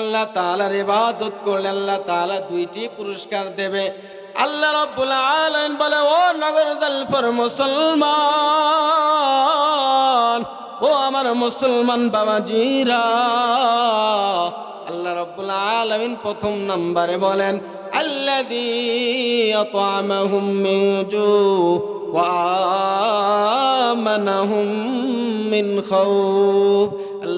আল্লাহ তাআলার ইবাদত করলে আল্লাহ তাআলা দুইটি পুরস্কার দেবে। আল্লাহ রাব্বুল আলামিন বলে, ও নগর জালফর মুসলমান, ও আমার মুসলমান বাবাজিরা। আল্লাহ রাব্বুল আলামিন প্রথম নম্বরে বলেন, আল্লাযী আত'আমাহুম মিন জু ওয়া আমানাহুম মিন খাউফ।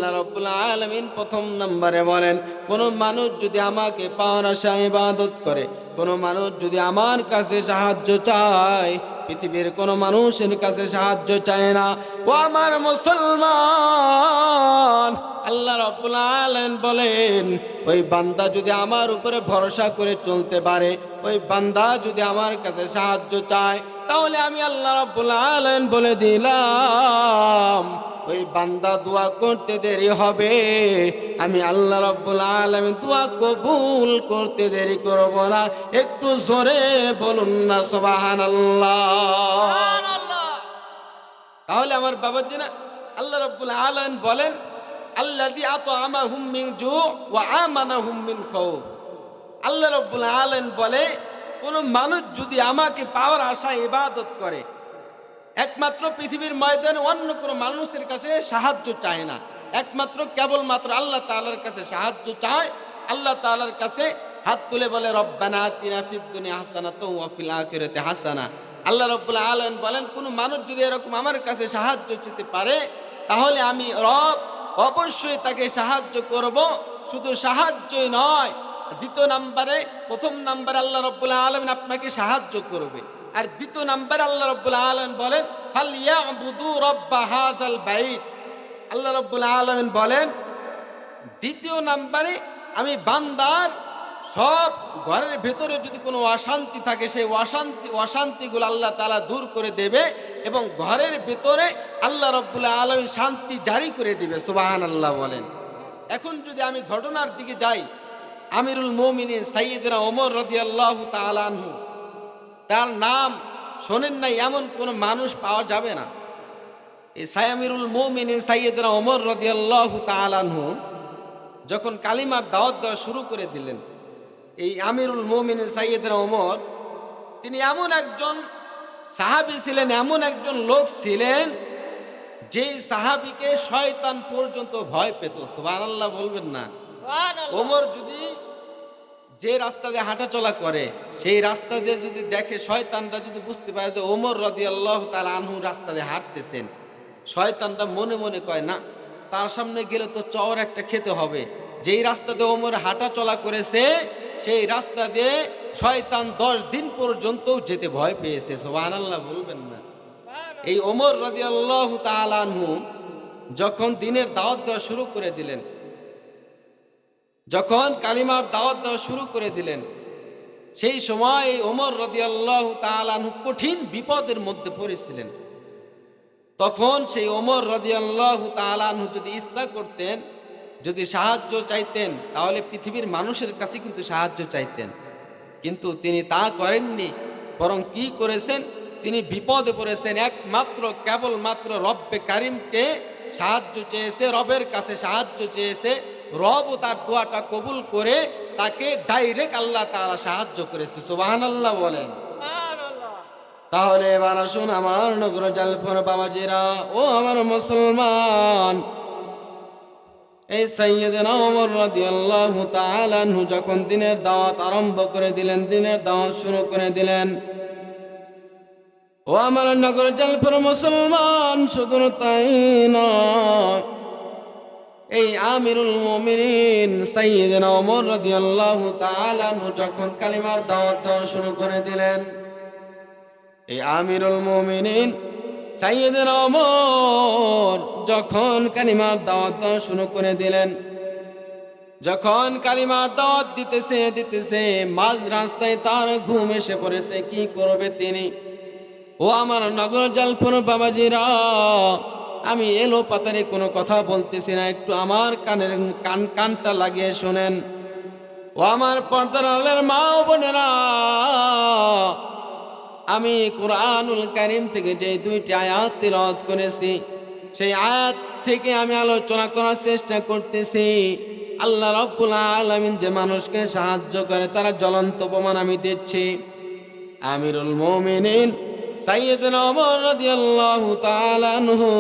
আল্লাহ রাব্বুল আলমিন প্রথম নম্বরে বলেন, কোন মানুষ যদি আমাকে পাওয়ার আশা ইবাদত করে, কোন মানুষ যদি আমার কাছে সাহায্য চায়, পৃথিবীর কোন মানুষের কাছে সাহায্য চায় না। ও আমার মুসলমান, আল্লাহ রাব্বুল আলামিন বলেন, ওই বান্দা যদি আমার উপরে ভরসা করে চলতে পারে, ওই বান্দা যদি আমার কাছে সাহায্য চায়, তাহলে আমি আল্লাহ রাব্বুল আলামিন বলে দিলাম। ওই বান্দা দোয়া করতে দেরি হবে। আমি আল্লাহ রাব্বুল আলামিন দোয়া কবুল করতে দেরি করব না। একটু জোরে বলুন না সুবহানাল্লাহ। তাহলে আমার বাবার না আল্লাহ রাব্বুল আলামিন বলেন মিন জু' আল্লাহ রাব্বুল আলামিন বলে কোন মানুষ যদি আমাকে পাওয়ার আশায় ইবাদত করে একমাত্র পৃথিবীর ময়দানে অন্য কোনো মানুষের কাছে সাহায্য চায় না। একমাত্র কেবলমাত্র আল্লাহ তাআলার কাছে সাহায্য চায়। আল্লাহ তালার কাছে হাত তুলে বলে, রব্বানা আতিনা ফিদ দুনিয়া হাসানাতাও ওয়া হাসানা। আল্লাহ রাব্বুল আলম বলেন, কোন মানুষ যদি এরকম আমার কাছে সাহায্য চেতে পারে, তাহলে আমি রব, অবশ্যই তাকে সাহায্য করব। শুধু সাহায্যই নয়, দ্বিতীয় নাম্বারে, প্রথম নাম্বারে আল্লাহ রব্বুল আলমিন আপনাকে সাহায্য করবে। আর দ্বিতীয় নাম্বারে আল্লাহ রব্বুল আলম বলেন আল্লাহ রব্বুল আলমিন বলেন, দ্বিতীয় নাম্বারে আমি বান্দার সব ঘরের ভেতরে যদি কোনো অশান্তি থাকে, সেই অশান্তি, অশান্তিগুলো আল্লাহ তালা দূর করে দেবে এবং ঘরের ভেতরে আল্লাহ রব্বুল আলমী শান্তি জারি করে দেবে। সুবাহান আল্লাহ বলেন। এখন যদি আমি ঘটনার দিকে যাই, আমিরুল মমিনিন সাইয়দনা ওমর রদি আল্লাহ তার নাম শোনেন নাই এমন কোনো মানুষ পাওয়া যাবে না। এই সায়ামিরুল মমিনিন সাইয়দনা ওমর রদি আল্লাহ তালানহু যখন কালিমার দাওয়াত দেওয়া শুরু করে দিলেন এই আমিরুল মোমিন সাইয়েদরা ওমর তিনি এমন একজন সাহাবি ছিলেন এমন একজন লোক ছিলেন যে সাহাবিকে শয়তান পর্যন্ত ভয় পেত। সুবহানাল্লাহ বলবেন না। ওমর যদি যে রাস্তা দিয়ে হাঁটাচলা করে, সেই রাস্তা দিয়ে যদি দেখে শয়তানরা যদি বুঝতে পারে যে ওমর রদি আল্লাহ তার আনহু রাস্তা দিয়ে হাঁটতেছেন শয়তানটা মনে মনে কয়, না, তার সামনে গেলে তো চর একটা খেতে হবে। যেই রাস্তা দিয়ে ওমর হাঁটা চলা করেছে, সেই রাস্তা দিয়ে শয়তান দশ দিন পর্যন্ত যেতে ভয় পেয়েছে। সোহান আল্লাহ বলবেন না। এই ওমর রাজি আল্লাহ তালানহু যখন দিনের দাওয়াত দেওয়া শুরু করে দিলেন যখন কালিমার দাওয়াত দেওয়া শুরু করে দিলেন, সেই সময় ওমর রদি আল্লাহ তালানহু কঠিন বিপদের মধ্যে পড়েছিলেন। তখন সেই ওমর রদি আল্লাহ তালানহু যদি ইচ্ছা করতেন, যদি সাহায্য চাইতেন, তাহলে পৃথিবীর মানুষের কাছে কিন্তু সাহায্য চাইতেন। কিন্তু তিনি তা করেননি, বরং কি করেছেন? তিনি বিপদে পড়েছেন। একমাত্র, কেবলমাত্র রব্বে কারিমকে সাহায্য চেয়েছে, রবের কাছে সাহায্য চেয়েছে রব তার দোয়াটা কবুল করে তাকে ডাইরেক্ট আল্লাহ তারা সাহায্য করেছে। সুবাহান আল্লাহ বলেন তাহলে এবার আসুন আমার নগর জালফর বাবাজিরা ও আমার মুসলমান। এই সৈয়দিন রাদিয়াল্লাহু যখন দিনের দাওয়াত আরম্ভ করে দিলেন দিনের দাওয়াত শুরু করে দিলেন ও আমার নগর জলপুর মুসলমান শুধু তাই নয় এই আমিরুল মুমিনিন সাইয়্যিদিনা ওমর রাদিয়াল্লাহু তাআলা যখন কালিমার দাওয়াত দেওয়া শুরু করে দিলেন, এই আমিরুল মুমিনিন সাইয়েদের অমর যখন কালিমার দাওয়াত দেওয়া শুরু করে দিলেন, যখন কালিমার দাওয়াত দিতেছে দিতেছে, মাঝ রাস্তায় তার ঘুম এসে পড়েছে, কি করবে তিনি? ও আমার নগর জালফর বাবাজিরা আমি এলো পাতারে কোনো কথা বলতেছি না, একটু আমার কানের কান, কানটা লাগিয়ে শোনেন। ও আমার পর্দার আলের মা ও বোনেরা, আমি কোরআনুল কারিম থেকে যে দুইটি আয়াত তিলত করেছি, সেই আয়াত থেকে আমি আলোচনা করার চেষ্টা করতেছি। আল্লাহ রব্বুল আলমিন যে মানুষকে সাহায্য করে, তারা জ্বলন্ত প্রমাণ আমি দিচ্ছি। আমিরুল মোমিনিন আনহু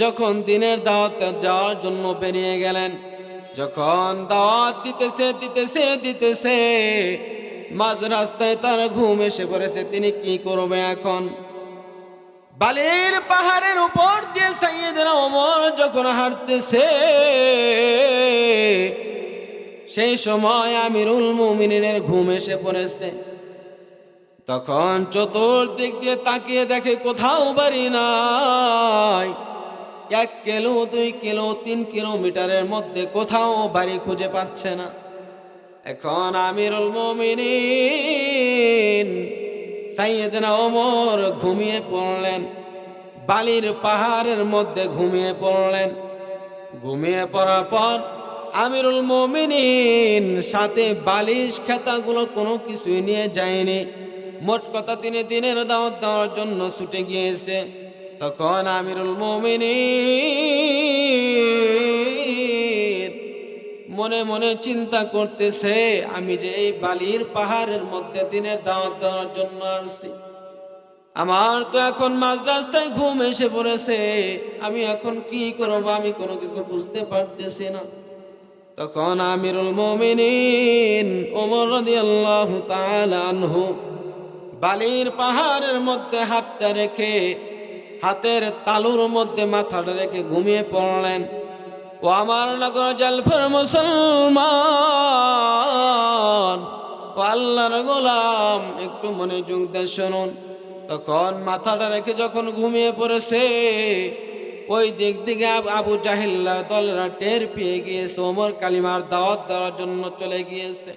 যখন দিনের দাওয়াত যাওয়ার জন্য বেরিয়ে গেলেন, যখন দাওয়াত দিতেছে দিতেছে দিতেছে মাঝ রাস্তায় তার ঘুম এসে পড়েছে, তিনি কি করবে এখন? বালির পাহাড়ের উপর দিয়ে সাইয়েদিন ওমর যখন হাঁটতেছে, সেই সময় আমিরুল মুমিনের ঘুম এসে পড়েছে। তখন চতুর্দিক দিয়ে তাকিয়ে দেখে কোথাও বাড়ি নাই। এক কিলো, দুই কিলো, তিন কিলোমিটারের মধ্যে কোথাও বাড়ি খুঁজে পাচ্ছে না। এখন আমিরুল মমিনিন সাইয়েদনা ওমর ঘুমিয়ে পড়লেন, বালির পাহাড়ের মধ্যে ঘুমিয়ে পড়লেন। ঘুমিয়ে পড়ার পর আমিরুল মমিনিন সাথে বালিশ, খেতাগুলো কোনো কিছুই নিয়ে যায়নি। মোট কথা তিনি দিনের দাওয়াত দেওয়ার জন্য ছুটে গিয়েছে। তখন আমিরুল মমিনিন মনে মনে চিন্তা করতেছে, আমি যে এই বালির পাহাড়ের মধ্যে দিনের দাওয়াত দেওয়ার জন্য আসছি। আমার তো এখন মাঝ রাস্তায় ঘুম এসে পড়েছে, আমি এখন কি করব আমি কোনো কিছু বুঝতে পারতেছি না। তখন আমিরুল মোমিনিন ওমর রাদিয়াল্লাহু তাআলা আনহু বালির পাহাড়ের মধ্যে হাতটা রেখে, হাতের তালুর মধ্যে মাথাটা রেখে ঘুমিয়ে পড়লেন। ও আমার নগর জলফর মুসলমান, ও আল্লাহর গোলাম, একটু মনোযোগ দিয়ে শুনুন। তখন মাথাটা রেখে যখন ঘুমিয়ে পড়েছে, ওই দিক দিকে আবু জাহিল্লার দলেরা টের পেয়ে গিয়েছে, ওমর কালিমার দাওয়াত দেওয়ার জন্য চলে গিয়েছে।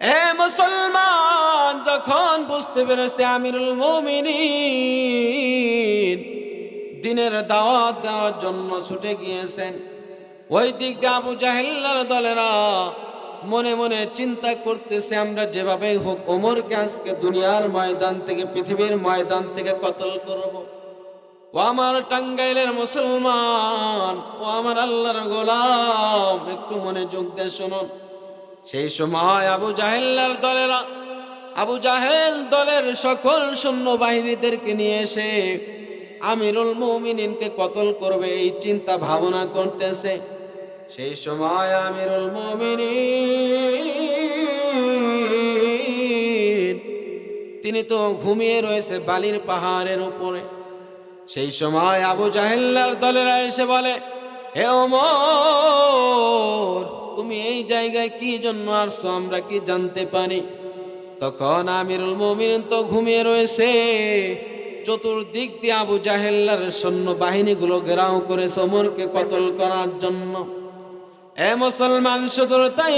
এ মুসলমান, যখন বুঝতে পেরেছে আমিরুল মুমিনিন, দিনের দাওয়াত দেওয়ার জন্য ছুটে গিয়েছেন, ওই দিক দিয়ে আবু জাহেল্লার দলেরা মনে মনে চিন্তা করতেছে, আমরা যেভাবে হোক ওমরকে আজকে দুনিয়ার ময়দান থেকে, পৃথিবীর ময়দান থেকে কতল করব। ও আমার টাঙ্গাইলের মুসলমান, ও আমার আল্লাহর গোলাম, একটু মনে যোগ দিয়ে শুনুন। সেই সময় আবু জাহেল্লার দলেরা, আবু জাহেল দলের সকল সৈন্য বাহিনীদেরকে নিয়ে এসে আমিরুল মৌমিনিনকে কতল করবে এই চিন্তা ভাবনা করতেছে। সেই সময় আমিরুল মৌমিনিন, তিনি তো ঘুমিয়ে রয়েছে বালির পাহাড়ের উপরে। সেই সময় আবু জাহেল্লার দলেরা এসে বলে, হে ওমর তুমি এই জায়গায় কি জন্য আসছো? আমরা কি জানতে পারি? তখন আমিরুল মুমিনিন তো ঘুমিয়ে রয়েছে। চতুর্দিক দিয়ে আবু জাহেল্লার সৈন্য বাহিনীগুলো ঘেরাও করেছে ওমরকে কতল করার জন্য। এ মুসলমান শুধু তাই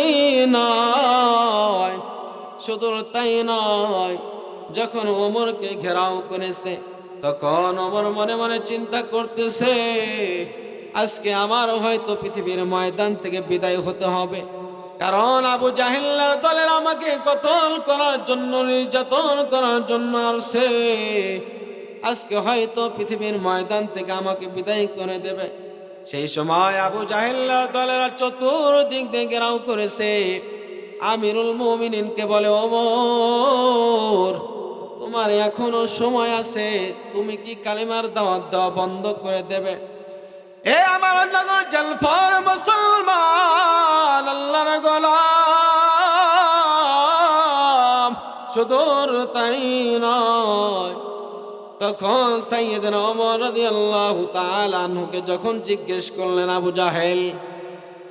নয় শুধু তাই নয়, যখন ওমরকে ঘেরাও করেছে, তখন ওমর মনে মনে চিন্তা করতেছে আজকে আমার হয়তো পৃথিবীর ময়দান থেকে বিদায় হতে হবে। কারণ আবু জাহিল্লার দলের আমাকে কতল করার জন্য, নির্যাতন করার জন্য আসে আজকে হয়তো পৃথিবীর ময়দান থেকে আমাকে বিদায় করে দেবে। সেই সময় আবু জাহিল্লার দলেরা চতুর্দিক দিয়ে ঘেরাও করেছে। আমিরুল মুমিনিনকে বলে ওমর তোমার এখনও সময় আছে, তুমি কি কালিমার দাওয়াত দেওয়া বন্ধ করে দেবে? এ আমার নগর জলফর মুসলমান, আল্লাহর গোলাম। সুদূর তাই নয়। তখন সাইয়েদিন ওমর রাদিয়াল্লাহু তাআলা আনহুকে যখন জিজ্ঞেস করলেন, আবু জাহেল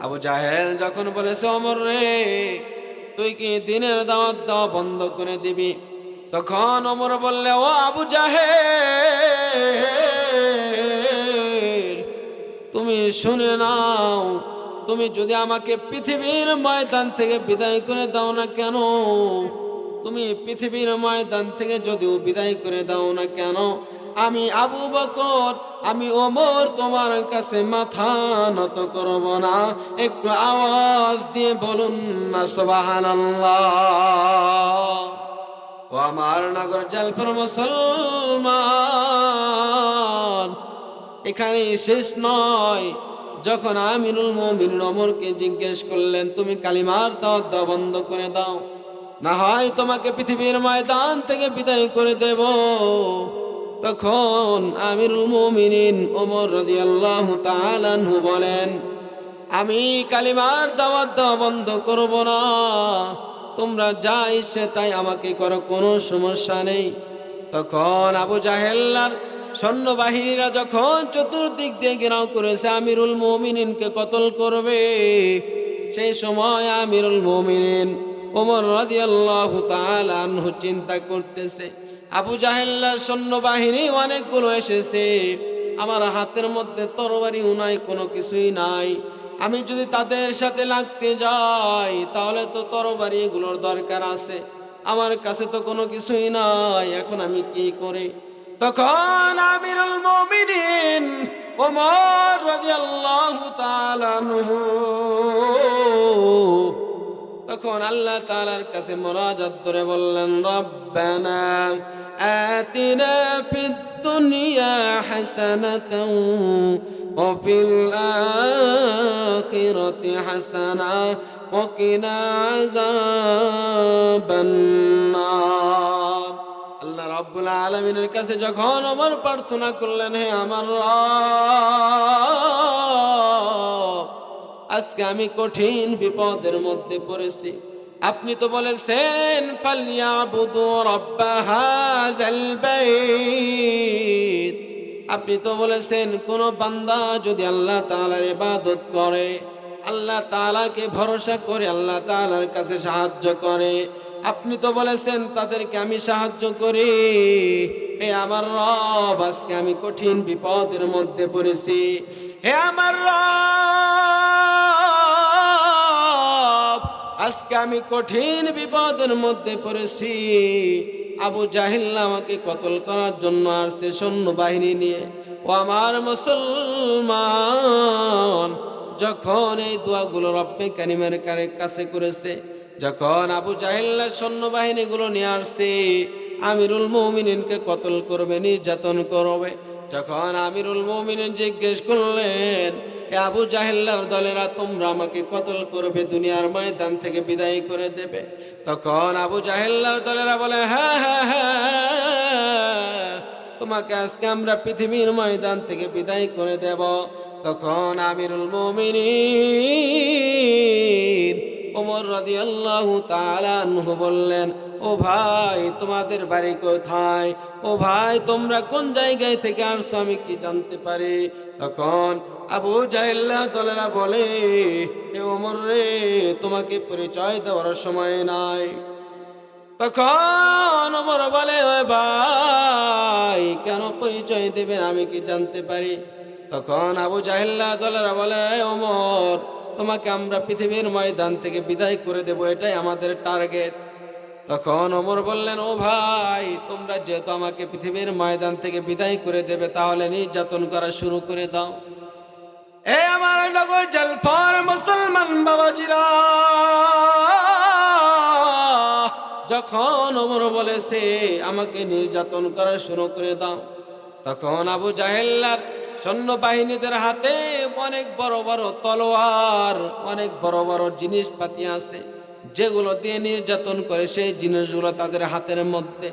আবু জাহেল যখন বলেছে অমর রে, তুই কি দিনের দাওয়াত দেওয়া বন্ধ করে দিবি? তখন ওমর বললে, ও আবু জাহেল তুমি শুনে নাও, তুমি যদি আমাকে পৃথিবীর ময়দান থেকে বিদায় করে দাও না কেন? তুমি পৃথিবীর ময়দান থেকে যদিও বিদায় করে দাও না কেন? আমি আবু বকর, আমি ওমর, তোমার কাছে মাথা নত করব না। একটু আওয়াজ দিয়ে বলুন না সবাহান ও আমার নগর জলফর মুসলমান এখানে শেষ নয়। যখন আমিরুল মমিন অমরকে জিজ্ঞেস করলেন, তুমি কালিমার দাওয়াত দেওয়া বন্ধ করে দাও, না হয় তোমাকে পৃথিবীর ময়দান থেকে বিদায় করে দেব। তখন আমিরুল মমিনিন ওমর রাদিয়াল্লাহু তাআলাহু বলেন, আমি কালিমার দাওয়াত দেওয়া বন্ধ করব না। তোমরা যা ইচ্ছে তাই আমাকে করো, কোনো সমস্যা নেই। তখন আবু জাহেল্লার সৈন্যবাহিনীরা যখন চতুর্দিক দিয়ে ঘেরাও করেছে, আমিরুল মমিনিনকে কতল করবে? সেই সময় আমিরুল মমিনিন ওমর রাদিয়াল্লাহু তাআলা আনহু চিন্তা করতেছে, আবু জাহেল্লার সৈন্যবাহিনী অনেকগুলো এসেছে, আমার হাতের মধ্যে তরবারি উনাই কোনো কিছুই নাই, আমি যদি তাদের সাথে লাগতে যাই, তাহলে তো তরবারি এগুলোর দরকার আছে, আমার কাছে তো কোনো কিছুই নাই, এখন আমি কি করি তখন আমিরুল মুমিনিন ওমর রাদিয়াল্লাহু তাআলা আনহু তখন আল্লাহ তাআলার কাছে মোনাজাত ধরে বললেন রব্বানা আতিনা ফিদ দুনিয়া হাসানাতাও ওয়া ফিল আখিরাতি হাসানা ওয়া কিনা আযাবান নার আল্লাহ রাব্বুল আলামিনের কাছে যখন ওমর প্রার্থনা করলেন, হে আমার আজকে আমি কঠিন বিপদের মধ্যে পড়েছি। আপনি তো বলেছেন আপনি তো বলেছেন, কোন বান্দা যদি আল্লাহ তাআলার ইবাদত করে, আল্লাহ তালাকে ভরসা করে, আল্লাহ তালার কাছে সাহায্য করে আপনি তো বলেছেন, তাদেরকে আমি সাহায্য করি। হে আমার রব, আজকে আমি কঠিন বিপদের মধ্যে পড়েছি। হে আমার রব, আজকে আমি কঠিন বিপদের মধ্যে পড়েছি। আবু জাহিল্লা আমাকে কতল করার জন্য আসছে সৈন্য বাহিনী নিয়ে। ও আমার মুসলমান, যখন এই দোয়াগুলো রব্বে কানিমের কাছে করেছে যখন আবু জাহিল্লা সৈন্যবাহিনীগুলো নিয়ে আসছে, আমিরুল মৌমিনকে কতল করবে, নির্যাতন করবে। যখন আমিরুল মৌমিন জিজ্ঞেস করলেন আবু জাহেল্লার দলেরা তোমরা আমাকে কতল করবে, দুনিয়ার ময়দান থেকে বিদায় করে দেবে? তখন আবু জাহিল্লার দলেরা বলে হ্যাঁ হ্যাঁ হ্যাঁ তোমাকে আজকে আমরা পৃথিবীর ময়দান থেকে বিদায় করে দেব। তখন আমিরুল মমিনিন ওমর রাদিয়াল্লাহু আল্লাহ আনহু বললেন, ও ভাই, তোমাদের বাড়ি কোথায়? ও ভাই, তোমরা কোন জায়গায় থেকে আসছো? আমি কি জানতে পারি? তখন আবু জাহিল্লা দলেরা বলে, এ ওমর রে, তোমাকে পরিচয় দেওয়ার সময় নাই। তখন ওমর বলে ভাই, কেন পরিচয় দেবেন? আমি কি জানতে পারি? তখন আবু জাহিল্লা দলেরা বলে ওমর তোমাকে আমরা পৃথিবীর ময়দান থেকে বিদায় করে দেব, এটাই আমাদের টার্গেট। তখন ওমর বললেন, ও ভাই, তোমরা যেহেতু আমাকে পৃথিবীর ময়দান থেকে বিদায় করে দেবে, তাহলে নির্যাতন করা শুরু করে দাও। এ আমার জলফার মুসলমান বাবাজিরা, যখন ওমর বলেছে আমাকে নির্যাতন করা শুরু করে দাও। তখন আবু জাহেল্লার সৈন্যবাহিনীদের হাতে অনেক বড় বড় তলোয়ার, অনেক বড় বড় জিনিসপাতি আছে, যেগুলো দিয়ে নির্যাতন করে সেই জিনিসগুলো তাদের হাতের মধ্যে।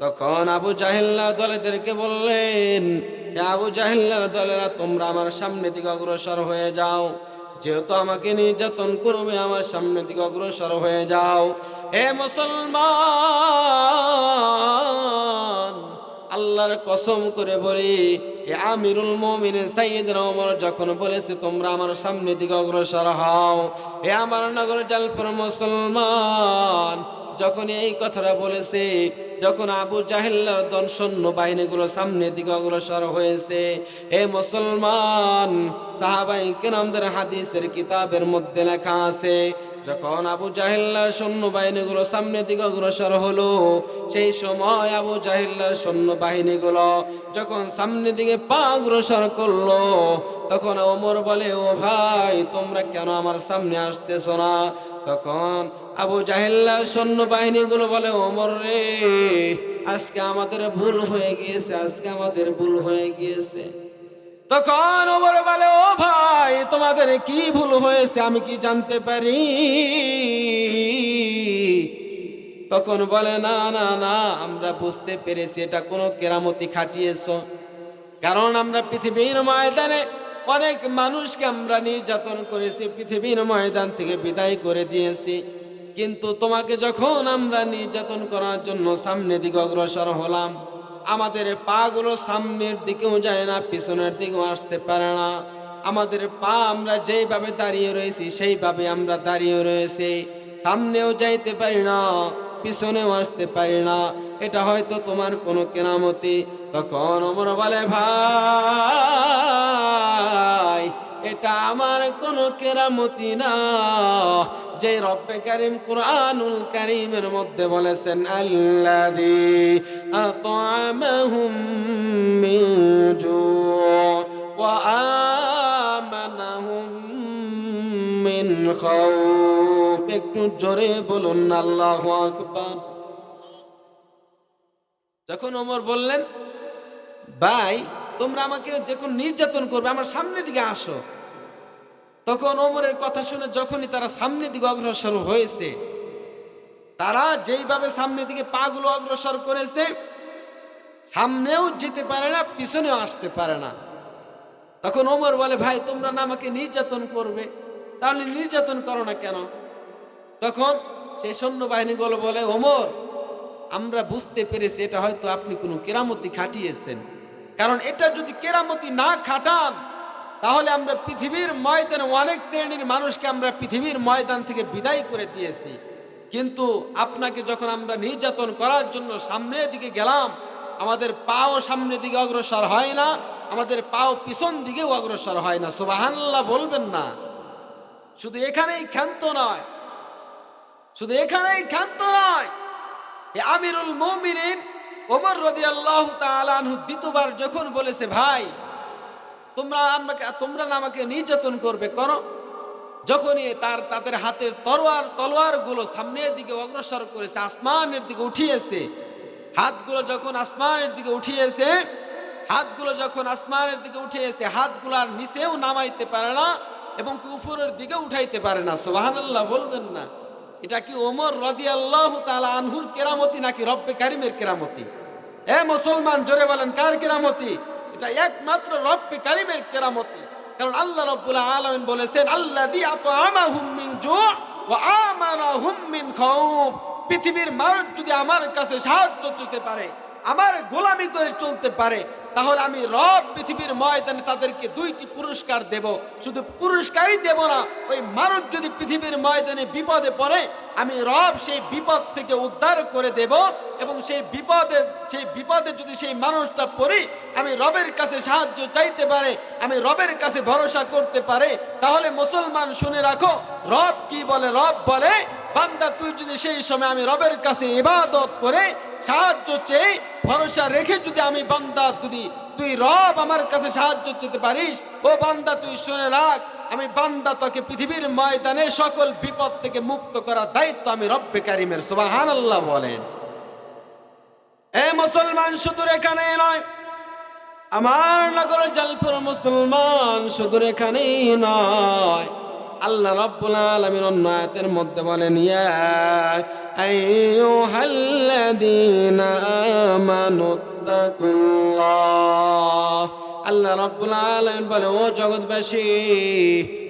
তখন আবু জাহিল্লা দলেদেরকে বললেন "হে আবু জাহিল্লার দলেরা, তোমরা আমার সামনে দিকে অগ্রসর হয়ে যাও। যেহেতু আমাকে নির্যাতন করবে, আমার সামনে দিকে অগ্রসর হয়ে যাও। হে মুসলমান আল্লাহর কসম করে বলি আমিরুল মমিন সাইয়েদ রহমান যখন বলেছে, তোমরা আমার সামনে দিকে অগ্রসর হও। এ আমার নগর জালপুর মুসলমান যখন এই কথাটা বলেছে যখন আবু জাহিল্লার দল সৈন্য বাহিনীগুলো সামনের দিকে অগ্রসর হয়েছে এ মুসলমান, সাহাবাই কেনামদের হাদিসের কিতাবের মধ্যে লেখা আছে, যখন আবু জাহিল্লার সৈন্য বাহিনীগুলো সামনের দিকে অগ্রসর হলো, সেই সময় আবু জাহিল্লার সৈন্য বাহিনীগুলো যখন সামনের দিকে পা অগ্রসর করল, তখন ওমর বলে, ও ভাই, তোমরা কেন আমার সামনে আসতেছ না? তখন আবু জাহিল্লার সৈন্য বাহিনীগুলো বলে, ওমর রে আজকে আমাদের ভুল হয়ে গিয়েছে, আজকে আমাদের ভুল হয়ে গিয়েছে। তখন ওমর বলে, ও ভাই, তোমাদের কি ভুল হয়েছে আমি কি জানতে পারি? তখন বলে, না না না, আমরা বুঝতে পেরেছি, এটা কোনো কেরামতি খাটিয়েছ। কারণ আমরা পৃথিবীর ময়দানে অনেক মানুষকে আমরা নির্যাতন করেছি, পৃথিবীর ময়দান থেকে বিদায় করে দিয়েছি। কিন্তু তোমাকে যখন আমরা নির্যাতন করার জন্য সামনে দিকে অগ্রসর হলাম, আমাদের পাগুলো সামনের দিকেও যায় না, পিছনের দিকেও আসতে পারে না। আমাদের পা আমরা যেইভাবে দাঁড়িয়ে রয়েছি, সেইভাবে আমরা দাঁড়িয়ে রয়েছি। সামনেও যাইতে পারি না, পিছনেও আসতে পারি না। এটা হয়তো তোমার কোনো কেনামতি। তখন অমর বলে, ভাই এটা আমার কোনো কেরামতি না। যে রব্বে কারিম কোরআনুল কারিমের মধ্যে বলেছেন, আল্লাযী আত'আমাহুম মিন জু' ওয়া আমানাহুম মিন খাউফ। একটু জোরে বলুন, আল্লাহু আকবার। যখন ওমর বললেন, ভাই তোমরা আমাকে যখন নির্যাতন করবে, আমার সামনে দিকে আসো। তখন ওমরের কথা শুনে যখনই তারা সামনের দিকে অগ্রসর হয়েছে, তারা যেইভাবে সামনের দিকে পাগুলো অগ্রসর করেছে, সামনেও যেতে পারে না, পিছনেও আসতে পারে না। তখন ওমর বলে, ভাই, তোমরা না আমাকে নির্যাতন করবে, তাহলে নির্যাতন করো না কেন? তখন সেই সৈন্যবাহিনীগুলো বলে, ওমর, আমরা বুঝতে পেরেছি, এটা হয়তো আপনি কোনো কেরামতি খাটিয়েছেন। কারণ এটা যদি কেরামতি না খাটান, তাহলে আমরা পৃথিবীর ময়দানে অনেক শ্রেণির মানুষকে আমরা পৃথিবীর ময়দান থেকে বিদায় করে দিয়েছি। কিন্তু আপনাকে যখন আমরা নির্যাতন করার জন্য সামনের দিকে গেলাম, আমাদের পাও সামনের দিকে অগ্রসর হয় না, আমাদের পাও পিছন দিকেও অগ্রসর হয় না। সুবাহান্লাহ বলবেন না। শুধু এখানেই ক্ষান্ত নয়। শুধু এখানেই ক্ষান্ত নয়। আমিরুল মমিনিন ওমর রদি আল্লাহ তালানহু দ্বিতীয়বার যখন বলেছে, ভাই, তোমরা আমাকে তোমরা আমাকে নির্যাতন করবে করো যখনই তার, তাদের হাতের তলোয়ারগুলো সামনের দিকে অগ্রসর করেছে, আসমানের দিকে উঠিয়েছে। হাতগুলো যখন আসমানের দিকে উঠিয়েছে, হাতগুলো যখন আসমানের দিকে উঠিয়েছে, হাতগুলো আর নিচেও নামাইতে পারে না এবং উপরের দিকে উঠাইতে পারে না। সোবাহান্লাহ বলবেন না। এটা কি ওমর রদি আল্লাহ তালা আনহুর কেরামতি নাকি রব্বে কারিমের কেরামতি? এ মুসলমান, জোরে বলেন, কার কেরামতি? এটা একমাত্র রব্বে কারিমের কেরামতি। কারণ আল্লাহ রব্বুল আলমিন বলেছেন আল্লাহ দিয়া তো আমা হুম্মিন জো ও আমানা হুম্মিন খাউফ। পৃথিবীর মানুষ যদি আমার কাছে সাহায্য চেতে পারে, আমার গোলামি করে চলতে পারে তাহলে আমি রব পৃথিবীর ময়দানে তাদেরকে দুইটি পুরস্কার দেব। শুধু পুরস্কারই দেব না, ওই মানুষ যদি পৃথিবীর ময়দানে বিপদে পড়ে, আমি রব সেই বিপদ থেকে উদ্ধার করে দেব এবং সেই বিপদে সেই বিপদে যদি সেই মানুষটা পড়ি, আমি রবের কাছে সাহায্য চাইতে পারে, আমি রবের কাছে ভরসা করতে পারে, তাহলে মুসলমান শুনে রাখো, রব কি বলে? রব বলে, বান্দা, তুই যদি সেই সময় আমি রবের কাছে ইবাদত করে সাহায্য চেয়ে ভরসা রেখে যদি আমি বান্দা, যদি তুই রব আমার কাছে সাহায্য চেতে পারিস, ও বান্দা, তুই শুনে রাখ, আমি বান্দা তোকে পৃথিবীর ময়দানে সকল বিপদ থেকে মুক্ত করার দায়িত্ব আমি রব্বে কারিমের সুবাহান আল্লাহ বলেন। এ মুসলমান শুধু এখানে নয়। আমার নগর জলপুর মুসলমান শুধু এখানেই নয়। আল্লাহ রাব্বুল আলামিন অন্য আয়াতের মধ্যে বলেন, ইয়া আইয়ুহাল্লাযীনা আমানু তাকুল্লাহ আল্লাহ রাব্বুল আলামিন বলে, ও জগৎবাসী,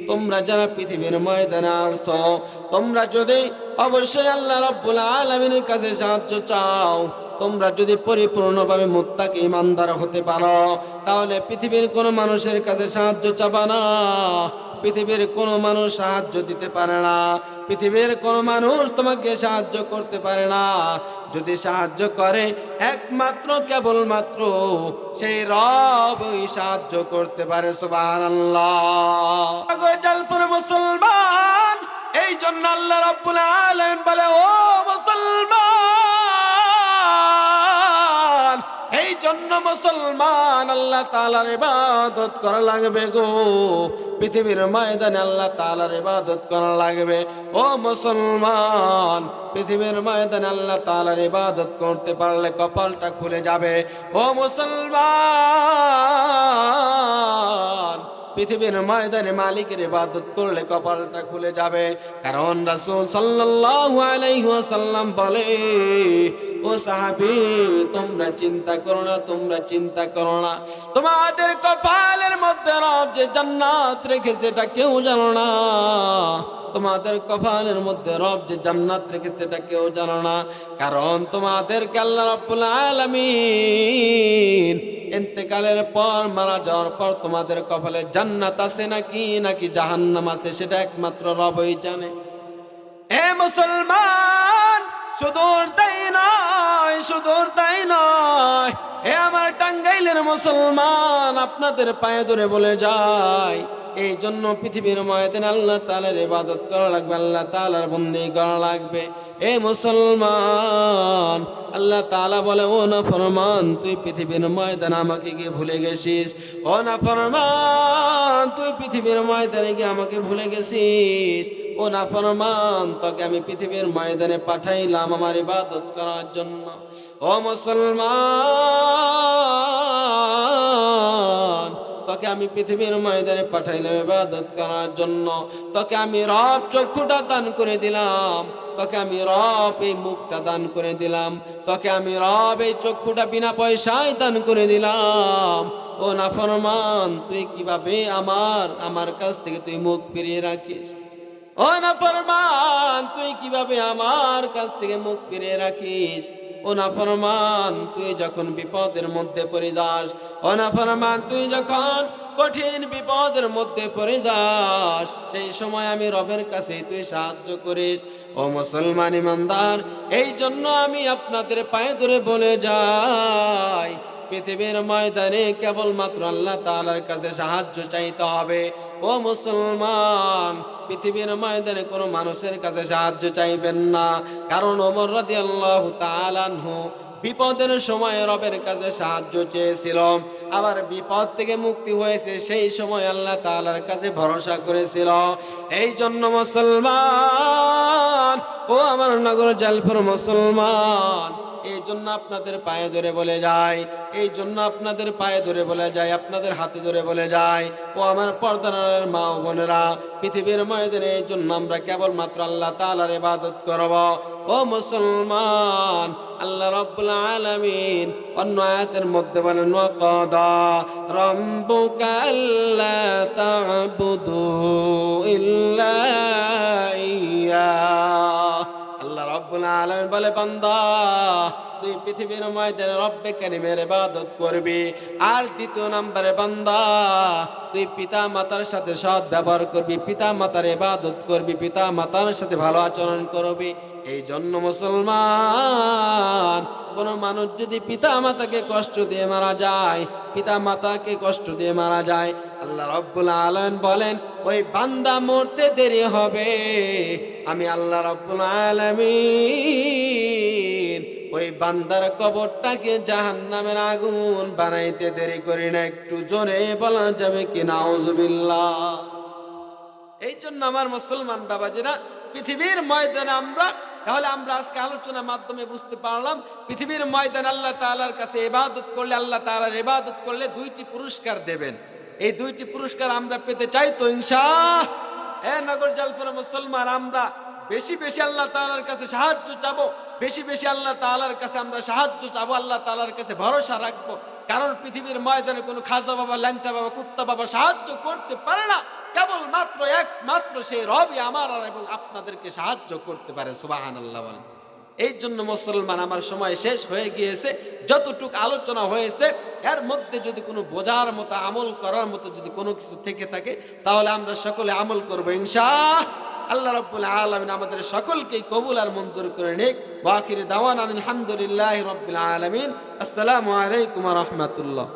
তোমরা যারা পৃথিবীর ময়দানে আসছো তোমরা যদি অবশ্যই আল্লাহ রাব্বুল আলামিনের কাছে সাহায্য চাও, তোমরা যদি পরিপূর্ণভাবে মুত্তাকি ইমানদার হতে পারো, তাহলে পৃথিবীর কোনো মানুষের কাছে সাহায্য চাবা না। পৃথিবীর কোনো মানুষ সাহায্য দিতে পারে না। পৃথিবীর কোনো মানুষ তোমাকে সাহায্য করতে পারে না। যদি সাহায্য করে, একমাত্র, কেবলমাত্র সেই রব ওই সাহায্য করতে পারে জলপুর মুসলমান এই জন্য আল্লাহ রাব্বুল আলামিন বলে, ও মুসলমান! জন্য মুসলমান আল্লাহ তালার ইবাদত করা লাগবে গো। পৃথিবীর ময়দানে আল্লাহ তালার ইবাদত করা লাগবে। ও মুসলমান, পৃথিবীর ময়দানে আল্লাহ তালার ইবাদত করতে পারলে কপালটা খুলে যাবে। ও মুসলমান পৃথিবীর ময়দানে মালিকের ইবাদত করলে কপালটা খুলে যাবে। কারণ রাসূল সাল্লাল্লাহু আলাইহি ওয়াসাল্লাম বলে, ও সাহাবী, তোমরা চিন্তা করো না, তোমরা চিন্তা করো না। তোমাদের কপালের মধ্যে রব যে জান্নাত রেখেছে, এটা কেউ জানো না। তোমাদের কপালের মধ্যে রব যে জান্নাত রেখেছে এটা কেউ জানো না। কারণ তোমাদের আল্লাহ রব্বুল আলামিন ইন্তেকালের পর মারা যাওয়ার পর তোমাদের কপালে জান্নাত আছে নাকি নাকি জাহান্নাম আছে, সেটা একমাত্র রবই জানে। হে মুসলমান, সুদূর তাই নয়, সুদূর তাই নয়। হে আমার টাঙ্গাইলের মুসলমান, আপনাদের পায়ে ধরে বলে যায় এই জন্য পৃথিবীর ময়দানে আল্লাহ তালার ইবাদত করা লাগবে, আল্লাহ তালার বন্দি করা লাগবে। এ মুসলমান, আল্লাহ তালা বলে, ও না ফরমান তুই পৃথিবীর ময়দানে আমাকে গিয়ে ভুলে গেছিস। ও না ফরমান তুই পৃথিবীর ময়দানে গিয়ে আমাকে ভুলে গেছিস। ও না ফরমান তোকে আমি পৃথিবীর ময়দানে পাঠাইলাম আমার ইবাদত করার জন্য। ও মুসলমান তোকে আমি পৃথিবীর ময়দানে পাঠাইলাম ইবাদত করার জন্য। তোকে আমি রব চক্ষুটা দান করে দিলাম। তোকে আমি রব এই মুখটা দান করে দিলাম। তোকে আমি রব এই চক্ষুটা বিনা পয়সায় দান করে দিলাম। ও না ফরমান তুই কীভাবে আমার আমার কাছ থেকে তুই মুখ ফিরিয়ে রাখিস? ও না ফরমান তুই কীভাবে আমার কাছ থেকে মুখ ফিরিয়ে রাখিস? ও তুই যখন বিপদের মধ্যে পড়ে যাস, ও তুই যখন কঠিন বিপদের মধ্যে পড়ে যাস, সেই সময় আমি রবের কাছে তুই সাহায্য করিস। ও মুসলমান ইমানদার, এই জন্য আমি আপনাদের পায়ে ধরে বলে যাই পৃথিবীর ময়দানে কেবলমাত্র আল্লাহ তালার কাছে সাহায্য চাইতে হবে। ও মুসলমান, পৃথিবীর ময়দানে কোনো মানুষের কাছে সাহায্য চাইবেন না। কারণ ওমর রাদিয়াল্লাহু তাআলাহু বিপদের সময় রবের কাছে সাহায্য চেয়েছিল। আবার বিপদ থেকে মুক্তি হয়েছে, সেই সময় আল্লাহ তালার কাছে ভরসা করেছিল। এই জন্য মুসলমান, ও আমার নগর জালপুর মুসলমান এই জন্য আপনাদের পায়ে ধরে বলে যায়, এই জন্য আপনাদের পায়ে ধরে বলে যায়, আপনাদের হাতে ধরে বলে যায়, ও আমার পর্দার মা ও বোনেরা, পৃথিবীর ময়দানে এই জন্য আমরা কেবলমাত্র আল্লাহ তালার ইবাদত করব। ও মুসলমান, আল্লাহ রব্বুল আলামিন অন্য আয়াতের মধ্যে বলেন, ওয়াকাদা রাব্বুকা আল্লা ইল্লা ইয়া রব্বুল আলামিন বলে বান্দা তুই পৃথিবীর ময়দানে রব্বে কারিমের ইবাদত করবি। আর দ্বিতীয় নম্বরে বান্দা, তুই পিতা মাতার সাথে সৎ ব্যবহার করবি পিতা মাতার ইবাদত করবি পিতা মাতার সাথে ভালো আচরণ করবি। এই জন্য মুসলমান, কোনো মানুষ যদি পিতা মাতাকে কষ্ট দিয়ে মারা যায় পিতা মাতাকে কষ্ট দিয়ে মারা যায়, আল্লাহ রব্বুল আলম বলেন, ওই বান্দা মরতে দেরি হবে। আমি আল্লাহ রব্বুল আলমিন ওই বান্দার কবরটাকে জাহান নামের আগুন বানাইতে দেরি করি না, একটু জোরে বলা যাবে কি নাউজুবিল্লাহ। এই জন্য আমার মুসলমান বাবাজিরা, পৃথিবীর ময়দানে আমরা, তাহলে আমরা আজকে আলোচনার মাধ্যমে বুঝতে পারলাম, পৃথিবীর ময়দান আল্লাহ তালার কাছে ইবাদত করলে, আল্লাহ তাআলার ইবাদত করলে দুইটি পুরস্কার দেবেন। এই দুইটি পুরস্কার আমরা পেতে চাই তো ইনশা এ নগর জালপুরা মুসলমান, আমরা বেশি বেশি আল্লাহ তালার কাছে সাহায্য চাবো। বেশি বেশি আল্লাহ তাআলার কাছে আমরা সাহায্য চাবো, আল্লাহ তালার কাছে ভরসা রাখব। কারণ পৃথিবীর ময়দানে কোনো খাজা বাবা, ল্যাংটা বাবা, কুত্তা বাবা সাহায্য করতে পারে না। কেবল মাত্র একমাত্র সেই রবই আমার আর এবং আপনাদেরকে সাহায্য করতে পারে সুবাহান আল্লাহ বলেন। এই জন্য মুসলমান, আমার সময় শেষ হয়ে গিয়েছে। যতটুকু আলোচনা হয়েছে, এর মধ্যে যদি কোনো বোঝার মতো, আমল করার মতো যদি কোনো কিছু থেকে থাকে, তাহলে আমরা সকলে আমল করব ইনশা আল্লাহ রব্বুল আলমিন আমাদের সকলকেই কবুল আর মঞ্জুর করে নিক। বাকির দাওয়ান আলহামদুলিল্লাহ রব্বুল আলমিন। আসসালামু আলাইকুম রহমতুল্লাহ।